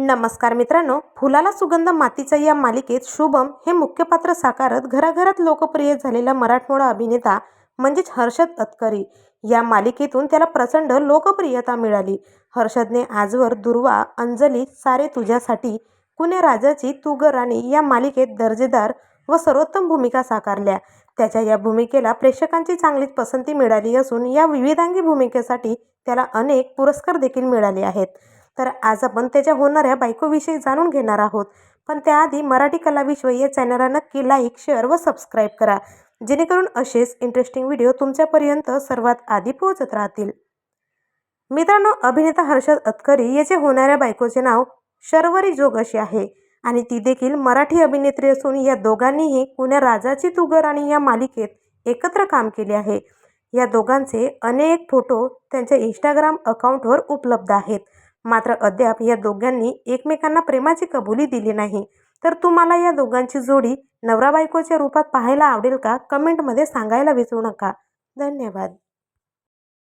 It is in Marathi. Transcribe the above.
नमस्कार मित्रांनो फुलाला सुगंध मातीचा या मालिकेत शुभम हे मुख्य पात्र साकारत घराघरात लोकप्रिय झालेला मराठमोळा अभिनेता म्हणजेच हर्षद अतकरी. या मालिकेतून त्याला प्रचंड लोकप्रियता मिळाली. हर्षदने आजवर दुर्वा अंजली सारे तुझ्यासाठी कुण्या राजाची तुग राणी या मालिकेत दर्जेदार व सर्वोत्तम भूमिका साकारल्या. त्याच्या या भूमिकेला प्रेक्षकांची चांगलीच पसंती मिळाली असून या विविधांगी भूमिकेसाठी त्याला अनेक पुरस्कार देखील मिळाले आहेत. तर आज आपण त्याच्या होणाऱ्या बायकोविषयी जाणून घेणार आहोत. पण त्याआधी मराठी कला विश्व या चॅनलला नक्की लाईक शेअर व सबस्क्राईब करा. जेणेकरून असेच इंटरेस्टिंग व्हिडिओ तुमच्यापर्यंत सर्वात आधी पोहोचत राहतील. मित्रांनो अभिनेता हर्षद अतकरी याचे होणाऱ्या बायकोचे नाव शर्वरी जोग आहे. आणि ती देखील मराठी अभिनेत्री असून या दोघांनीही पुण्या राजाची तुगर आणि या मालिकेत एकत्र काम केले आहे. या दोघांचे अनेक फोटो त्यांच्या इंस्टाग्राम अकाउंटवर उपलब्ध आहेत. मात्र अद्याप या दोघांनी एकमेकांना प्रेमाची कबुली दिली नाही. तर तुम्हाला या दोघांची जोडी नवरा बायकोच्या रूपात पाहायला आवडेल का? कमेंटमध्ये सांगायला विसरू नका. धन्यवाद.